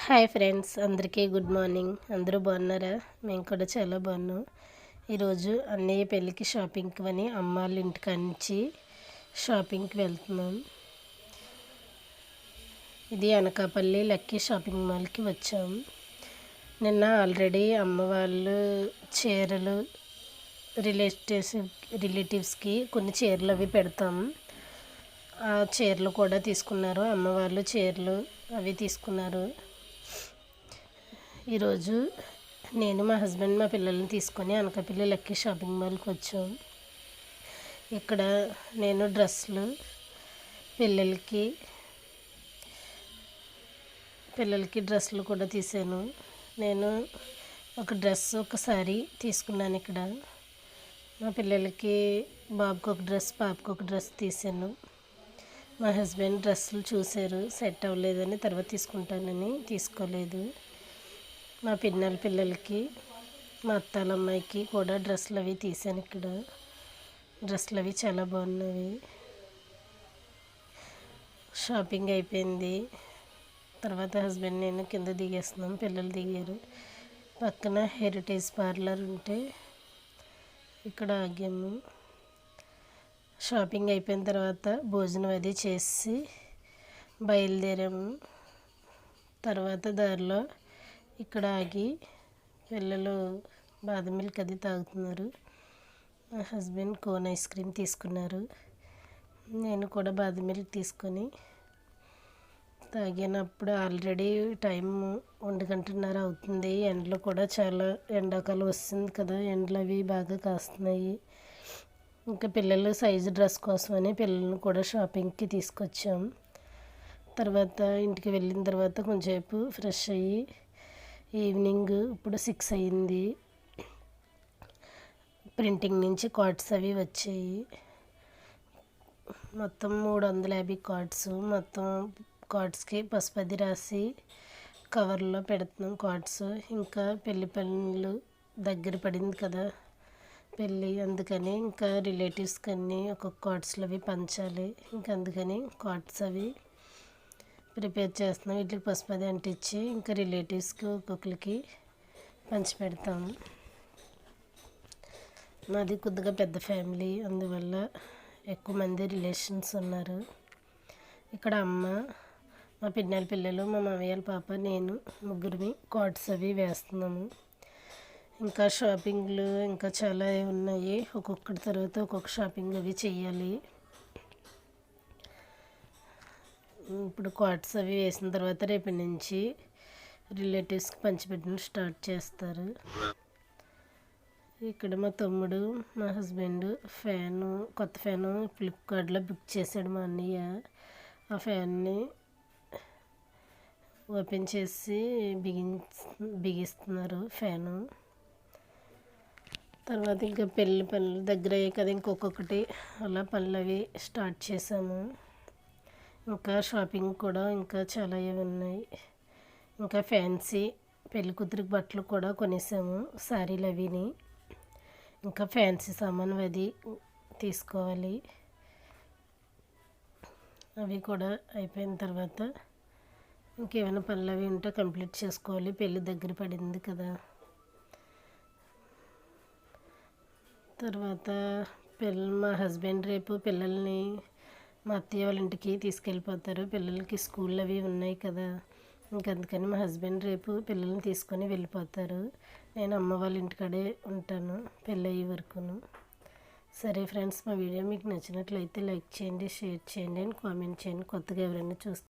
Hi friends అందరికీ good morning. అందరూ బాగున్నారా? మేము కూడా చాలా బాగున్నాం. ఈరోజు అన్నయ్య పెళ్ళికి షాపింగ్కి అని అమ్మ వాళ్ళ ఇంటికి నుంచి షాపింగ్కి వెళ్తున్నాం. ఇది అనకాపల్లి లక్కీ షాపింగ్ మాల్కి వచ్చాం. నిన్న ఆల్రెడీ అమ్మ వాళ్ళు చీరలు రిలేటివ్స్ రిలేటివ్స్కి కొన్ని చీరలు అవి పెడతాం. ఆ చీరలు కూడా తీసుకున్నారు. అమ్మ వాళ్ళు చీరలు అవి తీసుకున్నారు. ఈరోజు నేను మా హస్బెండ్ మా పిల్లల్ని తీసుకొని అనకాపల్లి లక్కీ షాపింగ్ మాల్కి వచ్చాం. ఇక్కడ నేను డ్రెస్సులు పిల్లలకి పిల్లలకి డ్రెస్సులు కూడా తీసాను. నేను ఒక డ్రెస్ ఒకసారి తీసుకున్నాను ఇక్కడ. మా పిల్లలకి బాబుకి ఒక డ్రెస్ పాపకు ఒక డ్రెస్ తీసాను. మా హస్బెండ్ డ్రెస్సులు చూశారు సెట్ అవ్వలేదని తర్వాత తీసుకుంటానని తీసుకోలేదు. మా పిన్నల పిల్లలకి మా అత్తాల అమ్మాయికి కూడా డ్రెస్సులు అవి తీసాను ఇక్కడ. డ్రెస్సులు అవి చాలా బాగున్నవి షాపింగ్ అయిపోయింది. తర్వాత హస్బెండ్ నేను కింద దిగేస్తున్నాం పిల్లలు దిగారు. పక్కన హెరిటేజ్ పార్లర్ ఉంటే ఇక్కడ ఆగాము. షాపింగ్ అయిపోయిన తర్వాత భోజనం అది చేసి బయలుదేరాము. తర్వాత దారిలో ఇక్కడ ఆగి పిల్లలు బాదం మిల్క్ అది తాగుతున్నారు. మా హస్బెండ్ కోన్ ఐస్ క్రీమ్ తీసుకున్నారు. నేను కూడా బాదం మిల్క్ తీసుకొని తాగినప్పుడు ఆల్రెడీ టైం ఒంటి గంటన్నర అవుతుంది. ఎండలు కూడా చాలా ఎండాకాలం వస్తుంది కదా. ఎండలు అవి బాగా కాస్తున్నాయి. ఇంకా పిల్లలు సైజు డ్రెస్ కోసమని పిల్లల్ని కూడా షాపింగ్కి తీసుకొచ్చాం. తర్వాత ఇంటికి వెళ్ళిన తర్వాత కొంచెంసేపు ఫ్రెష్ అయ్యి ఈవినింగ్ ఇప్పుడు సిక్స్ అయింది. ప్రింటింగ్ నుంచి కార్డ్స్ అవి వచ్చాయి. మొత్తం మూడు వందల యాభై కార్డ్స్ మొత్తం కార్డ్స్కి పసుపది రాసి కవర్లో పెడుతున్నాం కార్డ్స్. ఇంకా పెళ్ళి పనులు దగ్గర పడింది కదా పెళ్ళి అందుకని ఇంకా రిలేటివ్స్కి అన్నీ ఒక్కొక్క కార్డ్స్లు అవి పంచాలి. ఇంకా అందుకని కార్డ్స్ అవి ప్రిపేర్ చేస్తున్నాం. వీటికి అది అంటించి ఇంకా రిలేటివ్స్కి ఒక్కొక్కరికి పంచి పెడతాము. మాది కొద్దిగా పెద్ద ఫ్యామిలీ అందువల్ల ఎక్కువ మంది రిలేషన్స్ ఉన్నారు. ఇక్కడ అమ్మ మా పిన్నెల పిల్లలు మా మామయ్యల పాప నేను ముగ్గురిని కార్డ్స్ అవి వేస్తున్నాము. ఇంకా షాపింగ్లు ఇంకా చాలా ఉన్నాయి. ఒక్కొక్కటి తర్వాత ఒక్కొక్క షాపింగ్ అవి చేయాలి. ఇప్పుడు క్వార్ట్స్ అవి వేసిన తర్వాత రేపటి నుంచి రిలేటివ్స్కి పంచిపెట్టడం స్టార్ట్ చేస్తారు. ఇక్కడ మా తమ్ముడు మా హస్బెండ్ ఫ్యాను కొత్త ఫ్యాను ఫ్లిప్కార్ట్లో బుక్ చేశాడు మా అన్నయ్య. ఆ ఫ్యాన్ని ఓపెన్ చేసి బిగి బిగిస్తున్నారు ఫ్యాను. తర్వాత ఇంకా పెళ్ళి పనులు దగ్గర అయ్యాయి కదా ఇంకొకటి అలా పనులు అవి స్టార్ట్ చేసాము ఇంకా షాపింగ్ కూడా ఇంకా చాలా ఉన్నాయి. ఇంకా ఫ్యాన్సీ పెళ్ళి కూతురికి బట్టలు కూడా కొనేసాము శారీలు అవిని ఇంకా ఫ్యాన్సీ సామాన్ అది తీసుకోవాలి. అవి కూడా అయిపోయిన తర్వాత ఇంకేమైనా పనులు అవి ఉంటే కంప్లీట్ చేసుకోవాలి. పెళ్ళి దగ్గర పడింది కదా. తర్వాత పిల్ల మా హస్బెండ్ రేపు పిల్లల్ని మా అత్తయ్య వాళ్ళ ఇంటికి తీసుకెళ్ళిపోతారు. పిల్లలకి స్కూల్ అవి ఉన్నాయి కదా. ఇంకందుకని మా హస్బెండ్ రేపు పిల్లల్ని తీసుకొని వెళ్ళిపోతారు. నేను అమ్మ వాళ్ళ ఇంటికాడే ఉంటాను పెళ్ళి అయ్యే వరకును. సరే ఫ్రెండ్స్ మా వీడియో మీకు నచ్చినట్లయితే లైక్ చేయండి షేర్ చేయండి అండ్ కామెంట్ చేయండి. కొత్తగా ఎవరైనా చూస్తే